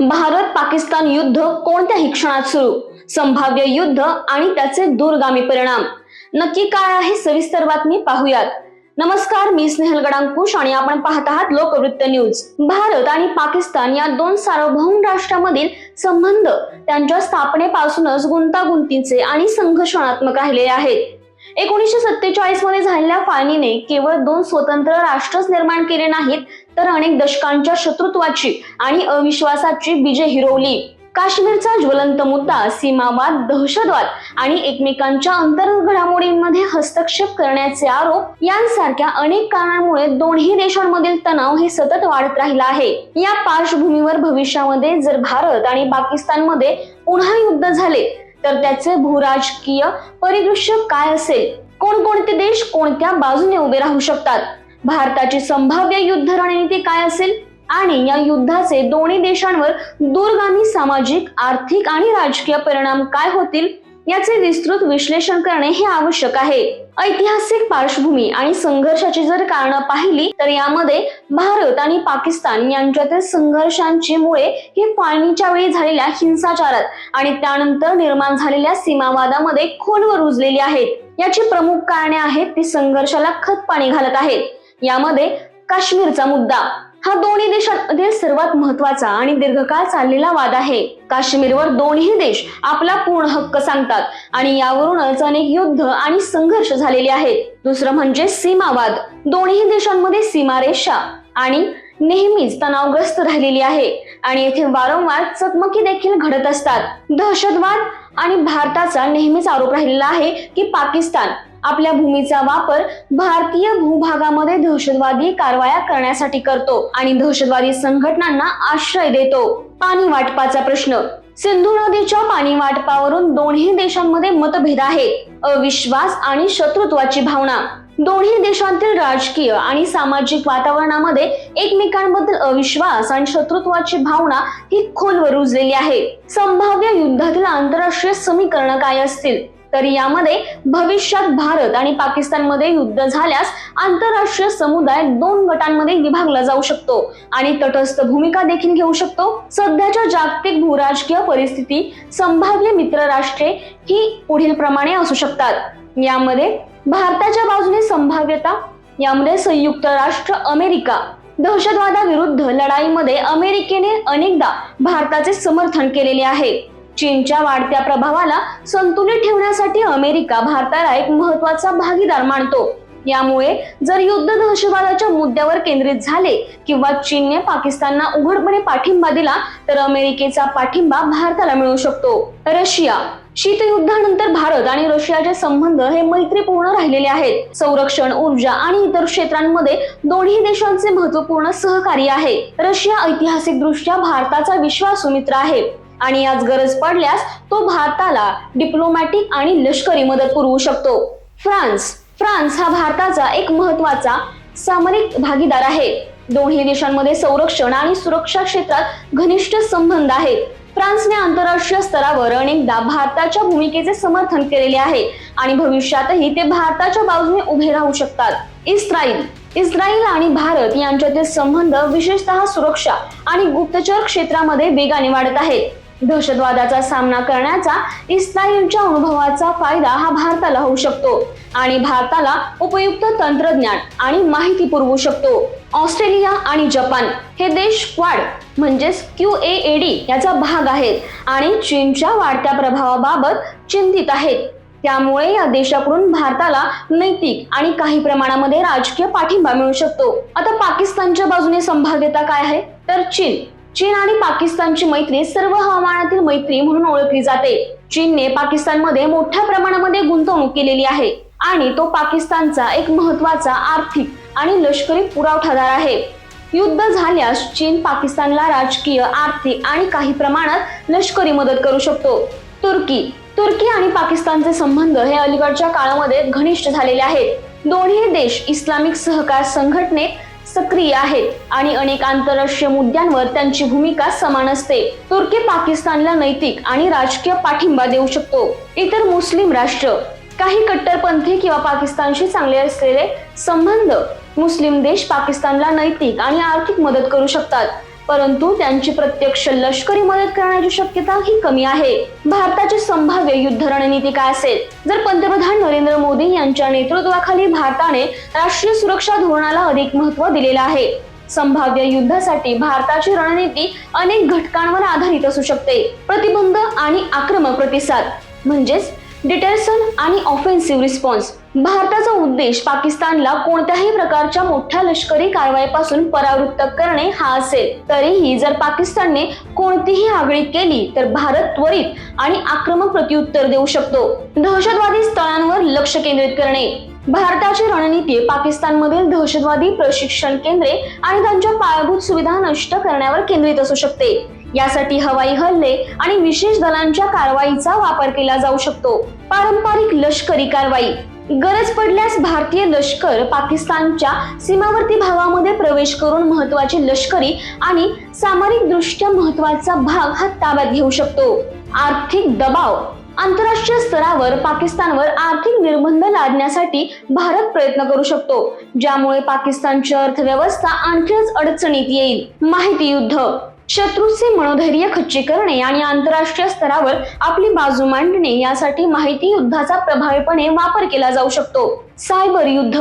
भारत पाकिस्तान युद्ध कोणत्याही क्षणात सुरू? संभाव्य युद्ध आणि त्याचे दूरगामी परिणाम. नक्की काय आहे? सविस्तर बातमी पाहूयात. नमस्कार मी स्नेहल गडांकुश आणि आपण पाहत आहात लोकवृत्त न्यूज. भारत आणि पाकिस्तान या दोन सार्वभौम राष्ट्रांमधील संबंध त्यांच्या स्थापनेपासूनच गुंतागुंतीचे आणि संघर्षणात्मक राहिले आहेत. एकोणीसशे सत्तेचाळीसमध्ये झालेल्या फाळणीने केवळ दोन स्वतंत्र राष्ट्रच निर्माण केले नाहीत तर अनेक दशकांच्या शत्रुत्वाची आणि अविश्वासाची बीजे हिरवली. काश्मीरचा ज्वलंत मुद्दा सीमावाद दहशतवाद आणि एकमेकांच्या अंतर्गत घडामोडींमध्ये हस्तक्षेप करण्याचे आरोप यांसारख्या अनेक कारणांमुळे दोन्ही देशांमधील तणाव हे सतत वाढत राहिला आहे. या पार्श्वभूमीवर भविष्यामध्ये जर भारत आणि पाकिस्तानमध्ये पुन्हा युद्ध झाले तर त्याचे भूराजकीय परिदृश्य काय असेल? कोणकोणते देश कोणत्या बाजूने उभे राहू शकतात? भारताची संभाव्य युद्ध रणनीती काय असेल? आणि या युद्धाचे दोन्ही देशांवर दूरगामी सामाजिक आर्थिक आणि राजकीय परिणाम काय होतील? याचे विस्तृत विश्लेषण करणे हे आवश्यक आहे. ऐतिहासिक पार्श्वभूमी आणि संघर्षाची जर कारणं पाहिली तर यामध्ये भारत आणि पाकिस्तान यांच्यातील संघर्षांची मुळे ही फाळणीच्या वेळी झालेल्या हिंसाचारात आणि त्यानंतर निर्माण झालेल्या सीमावादामध्ये खोलवर रुजलेली आहेत. याची प्रमुख कारणे आहेत ती संघर्षाला खत पाणी घालत आहेत. यामध्ये काश्मीरचा मुद्दा हा दोन्ही देशांमधील सर्वात महत्त्वाचा आणि दीर्घकाळ चाललेला वाद आहे. काश्मीरवर दोन्ही देश आपला पूर्ण हक्क सांगतात आणि यावरूनच अनेक युद्ध आणि संघर्ष झालेले आहेत. दुसरं म्हणजे सीमावाद. दोन्ही देशांमध्ये सीमारेषा आणि नेहमीच तणावग्रस्त राहिलेली आहे आणि येथे वारंवार चकमकी देखील घडत असतात. दहशतवाद आणि भारताचा नेहमीच आरोप राहिलेला आहे की पाकिस्तान आपल्या भूमीचा वापर भारतीय भूभागामध्ये दहशतवादी कारवाया करण्यासाठी करतो आणि दहशतवादी संघटनांना आश्रय देतो. पाणी वाटपाचा प्रश्न. सिंधू नदीच्या पाणी वाटपावरून दोन्ही देशांमध्ये मतभेद आहेत अविश्वास आणि शत्रुत्वाची भावना. दोन्ही देशांतील राजकीय आणि सामाजिक वातावरणामध्ये एकमेकांबद्दल अविश्वास आणि शत्रुत्वाची भावना ही खोलवर रुजलेली आहे. संभाव्य युद्धातील आंतरराष्ट्रीय समीकरण काय असतील? तर यामध्ये भविष्यात भारत आणि पाकिस्तानमध्ये युद्ध झाल्यास आंतरराष्ट्रीय समुदाय दोन गटांमध्ये विभागला जाऊ शकतो आणि तटस्थ भूमिका देखील घेऊ शकतो. सध्याच्या जागतिक भूराजकीय परिस्थिती संभाव्य मित्र राष्ट्रे ही पुढील प्रमाणे असू शकतात. यामध्ये भारताच्या बाजूने संभाव्यता यामध्ये संयुक्त राष्ट्र अमेरिका दहशतवादाविरुद्ध लढाईमध्ये अमेरिकेने अनेकदा भारताचे समर्थन केलेले आहे. चीनच्या वाढत्या प्रभावाला संतुलित ठेवण्यासाठी अमेरिका भारताला एक महत्त्वाचा भागीदार मानतो. यामुळे जर युद्ध दहशतवादाच्या मुद्द्यावर केंद्रित झाले किंवा चीनने पाकिस्तानला उघडपणे पाठिंबा दिला तर अमेरिकेचा पाठिंबा भारताला मिळू शकतो. रशिया. शीतयुद्धानंतर भारत आणि रशियाचे संबंध हे मैत्रीपूर्ण राहिलेले आहेत. संरक्षण ऊर्जा आणि इतर क्षेत्रांमध्ये दोन्ही देशांचे महत्त्वपूर्ण सहकार्य आहे. रशिया ऐतिहासिक दृष्ट्या भारताचा विश्वासू मित्र आहे. आणि आज गरज पडल्यास तो भारताला डिप्लोमॅटिक आणि लष्करी मदत पुरवू शकतो. फ्रान्स फ्रान्स हा भारताचा एक महत्त्वाचा सामरिक भागीदार आहे. दोन्ही देशांमध्ये संरक्षण आणि सुरक्षा क्षेत्रात घनिष्ठ संबंध आहेत फ्रान्सने आंतरराष्ट्रीय स्तरावर अनेकदा भारताच्या भूमिकेचे समर्थन केलेले आहे आणि भविष्यातही ते भारताच्या बाजूने उभे राहू शकतात. इस्रायल इस्रायल आणि भारत यांच्यातील संबंध विशेषतः सुरक्षा आणि गुप्तचर क्षेत्रामध्ये वेगाने वाढत आहेत. दहशतवादाचा सामना करण्याचा इस्रायलच्या अनुभवाचा फायदा हा भारताला होऊ शकतो आणि भारताला उपयुक्त तंत्रज्ञान आणि माहिती पुरवू शकतो. ऑस्ट्रेलिया आणि जपान हे देश क्वाड म्हणजेच क्यू ए ए डी याचा भाग आहेत आणि चीनच्या वाढत्या प्रभावाबाबत चिंतित आहेत. त्यामुळे या देशाकडून भारताला नैतिक आणि काही प्रमाणामध्ये राजकीय पाठिंबा मिळू शकतो. आता पाकिस्तानच्या बाजूने संभाव्यता काय आहे? तर चीन. चीन आणि पाकिस्तानची मैत्री सर्व हवामानातील मैत्री म्हणून ओळखली जाते. चीनने पाकिस्तानमध्ये मोठ्या प्रमाणामध्ये गुंतवणूक केलेली आहे आणि तो पाकिस्तानचा एक महत्त्वाचा आर्थिक आणि लष्करी पुरवठादार आहे. युद्ध झाल्यास चीन पाकिस्तानला राजकीय आर्थिक आणि काही प्रमाणात लष्करी मदत करू शकतो. तुर्की तुर्की आणि पाकिस्तानचे संबंध हे अलीकडच्या काळामध्ये घनिष्ठ झालेले आहेत. दोन्ही देश इस्लामिक सहकार संघटनेत सक्रिय आहेत आणि अनेक आंतरराष्ट्रीय मुद्द्यांवर त्यांची भूमिका समान असते. तुर्की पाकिस्तानला नैतिक आणि राजकीय पाठिंबा देऊ शकतो. इतर मुस्लिम राष्ट्र काही कट्टरपंथी किंवा पाकिस्तानशी चांगले असलेले संबंध मुस्लिम देश पाकिस्तानला नैतिक आणि आर्थिक मदत करू शकतात. परंतु त्यांची प्रत्यक्ष लष्करी मदत करण्याची शक्यता ही कमी आहे. भारताची संभाव्य युद्ध रणनीती काय असेल? जर पंतप्रधान नरेंद्र मोदी यांच्या नेतृत्वाखाली भारताने राष्ट्रीय सुरक्षा धोरणाला अधिक महत्त्व दिलेलं आहे संभाव्य युद्धासाठी भारताची रणनीती अनेक घटकांवर आधारित असू शकते. प्रतिबंध आणि आक्रमक प्रतिसाद म्हणजेच डिटर्सन आणि ऑफेन्सिव्ह रिस्पॉन्स भारताचा उद्देश पाकिस्तानला कोणत्याही प्रकारच्या मोठ्या लष्करी कारवाईपासून परावृत्त करणे हा असेल. तरीही जर पाकिस्तानने कोणतीही आगळी केली तर भारत त्वरित आणि आक्रमक प्रत्युत्तर देऊ शकतो. दहशतवादी स्थळांवर लक्ष केंद्रित करणे. भारताची रणनीती पाकिस्तानमधील दहशतवादी प्रशिक्षण केंद्रे आणि त्यांच्या पायाभूत सुविधा नष्ट करण्यावर केंद्रित असू शकते. यासाठी हवाई हल्ले आणि विशेष दलांच्या कारवाईचा वापर केला जाऊ शकतो. पारंपरिक लष्करी कारवाई. गरज पडल्यास भारतीय लष्कर पाकिस्तानच्या सीमावर्ती भागामध्ये प्रवेश करून महत्त्वाचे लष्करी आणि सामरिक दृष्ट्या महत्त्वाचा भाग हा ताब्यात घेऊ शकतो. आर्थिक दबाव. आंतरराष्ट्रीय स्तरावर पाकिस्तानवर आर्थिक निर्बंध लादण्यासाठी भारत प्रयत्न करू शकतो ज्यामुळे पाकिस्तानची अर्थव्यवस्था आणखीनच अडचणीत येईल. माहिती युद्ध. शत्रूचे मनोधैर्य खच्ची करणे आणि आंतरराष्ट्रीय स्तरावर आपली बाजू मांडणे यासाठी माहिती युद्धाचा प्रभावीपणे वापर केला जाऊ शकतो. सायबर युद्ध.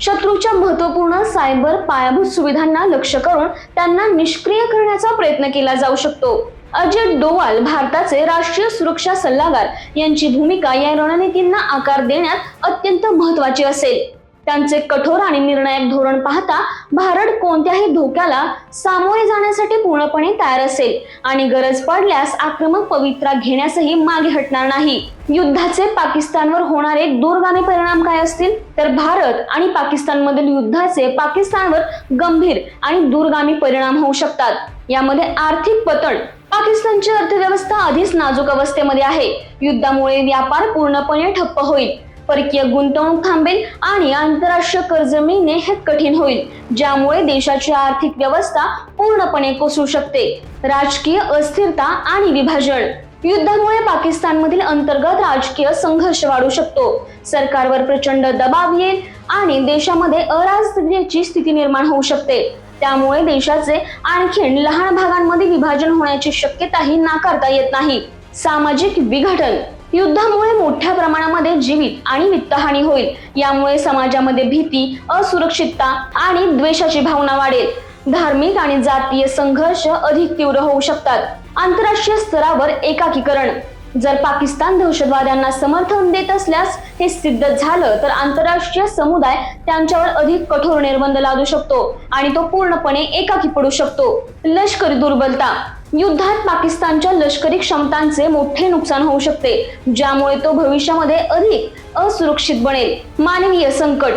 शत्रूच्या महत्त्वपूर्ण सायबर पायाभूत सुविधांना लक्ष करून त्यांना निष्क्रिय करण्याचा प्रयत्न केला जाऊ शकतो. अजित डोवाल भारताचे राष्ट्रीय सुरक्षा सल्लागार यांची भूमिका या रणनीतींना आकार देण्यात अत्यंत महत्वाची असेल. त्यांचे कठोर आणि निर्णायक धोरण पाहता भारत कोणत्याही धोक्याला सामोरे जाण्यासाठी पूर्णपणे तयार असेल. आणि गरज पडल्यास आक्रमक पवित्रा घेण्यासही मागे हटणार नाही. युद्धाचे पाकिस्तानवर होणारे दूरगामी परिणाम काय असतील? तर भारत आणि पाकिस्तानमधील युद्धाचे पाकिस्तानवर गंभीर आणि दूरगामी परिणाम होऊ शकतात. यामध्ये आर्थिक पतन पाकिस्तानची अर्थव्यवस्था आधीच नाजूक अवस्थेमध्ये आहे. युद्धामुळे व्यापार पूर्णपणे ठप्प होईल. परकीय गुंतवणूक थांबेल आणि आंतरराष्ट्रीय कर्ज मिळणे हे कठीण होईल ज्यामुळे देशाची आर्थिक व्यवस्था पूर्णपणे कोसळू शकते. राजकीय अस्थिरता आणि विभाजन. युद्धामुळे पाकिस्तानमधील अंतर्गत राजकीय संघर्ष वाढू शकतो. सरकारवर प्रचंड दबाव येईल आणि देशामध्ये अराजकतेची स्थिती निर्माण होऊ शकते. त्यामुळे देशाचे आणखीन लहान भागांमध्ये विभाजन होण्याची शक्यताही नाकारता येत नाही. सामाजिक विघटन. युद्धामुळे मोठ्या प्रमाणामध्ये जीवित आणि वित्तहानी होईल. यामुळे समाजामध्ये भीती असुरक्षितता आणि द्वेषाची भावना वाढेल. धार्मिक आणि जातीय संघर्ष अधिक तीव्र होऊ शकतात. आंतरराष्ट्रीय स्तरावर एकाकीकरण. जर पाकिस्तान दहशतवाद्यांना समर्थन देत असल्यास हे सिद्ध झालं तर आंतरराष्ट्रीय समुदाय त्यांच्यावर अधिक कठोर निर्बंध लादू शकतो आणि तो पूर्णपणे एकाकी पडू शकतो. लष्करी दुर्बलता. युद्धात पाकिस्तानच्या लष्करी क्षमतांचे मोठे नुकसान होऊ शकते ज्यामुळे तो भविष्यामध्ये अधिक असुरक्षित बनेल. मानवीय संकट.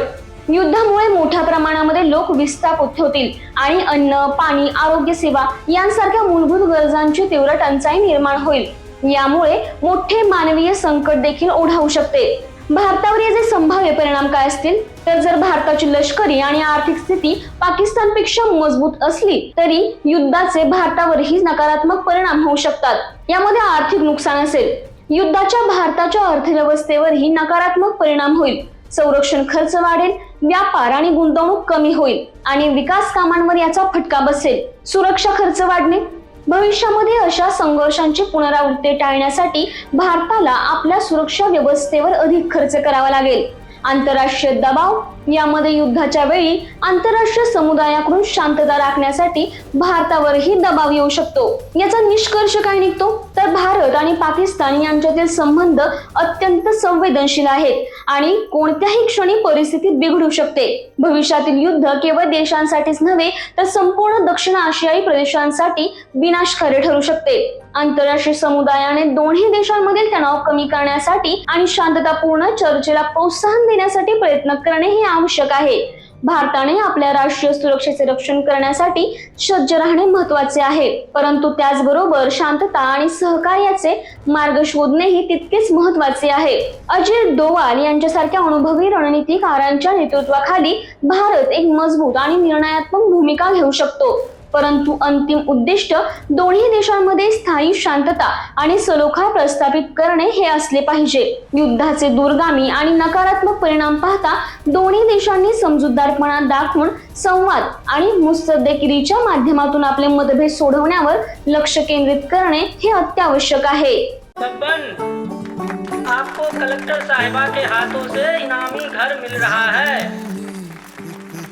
युद्धामुळे मोठ्या प्रमाणामध्ये लोक विस्थापित होतील आणि अन्न पाणी आरोग्य सेवा यांसारख्या मूलभूत गरजांची तीव्र टंचाई निर्माण होईल. यामुळे मोठे मानवीय संकट देखील ओढावू शकते. भारतावर याचे संभाव्य परिणाम काय असतील? तर जर भारताची लष्करी आणि आर्थिक स्थिती पाकिस्तानपेक्षा मजबूत असली तरी युद्धाचे भारतावरही नकारात्मक परिणाम होऊ शकतात. यामध्ये आर्थिक नुकसान असेल. युद्धाच्या भारताच्या अर्थव्यवस्थेवरही नकारात्मक परिणाम होईल. संरक्षण खर्च वाढेल व्यापार आणि गुंतवणूक कमी होईल आणि विकास कामांवर याचा फटका बसेल. सुरक्षा खर्च वाढणे भविष्यामध्ये अशा संघर्षांची पुनरावृत्ती टाळण्यासाठी भारताला आपल्या सुरक्षा व्यवस्थेवर अधिक खर्च करावा लागेल. आंतरराष्ट्रीय दबाव यामध्ये युद्धाच्या वेळी आंतरराष्ट्रीय समुदायाकडून शांतता राखण्यासाठी भारतावरही दबाव येऊ शकतो. याचा निष्कर्ष काय निघतो? तर भारत आणि पाकिस्तान यांच्यातील संबंध अत्यंत संवेदनशील आहेत आणि कोणत्याही क्षणी परिस्थिती बिघडू शकते. भविष्यातील युद्ध केवळ देशांसाठीच नव्हे तर संपूर्ण दक्षिण आशियाई प्रदेशांसाठी विनाशकारी ठरू शकते. आंतरराष्ट्रीय समुदायाने दोन्ही देशांमधील तणाव कमी करण्यासाठी आणि शांततापूर्ण चर्चेला प्रोत्साहन देण्यासाठी प्रयत्न करणे हे आवश्यक आहे. भारताने आपल्या राष्ट्रीय सुरक्षेचे रक्षण करण्यासाठी सज्ज राहणे महत्त्वाचे आहे. परंतु त्याचबरोबर शांतता आणि सहकार्याचे मार्ग शोधणेही तितकेच महत्त्वाचे आहे. अजित डोवाल यांच्यासारख्या अनुभवी रणनीतिकारांच्या नेतृत्वाखाली भारत एक मजबूत आणि निर्णयात्मक भूमिका घेऊ शकतो. परंतु अंतिम उद्दिष्ट दोन्ही देशांमध्ये स्थायी शांतता आणि सलोखा प्रस्थापित करणे हे असले पाहिजे. युद्धाचे दूरगामी आणि नकारात्मक परिणाम पाहता दोन्ही देशांनी समजूतदारपणा दाखवून संवाद आणि मुस्तदेगिरीच्या माध्यमातून आपले मतभेद सोडवण्यावर लक्ष केंद्रित करणे हे अत्यावश्यक आहे. आपको कलेक्टर साहिबा के हाथों से इनामी घर मिल रहा है।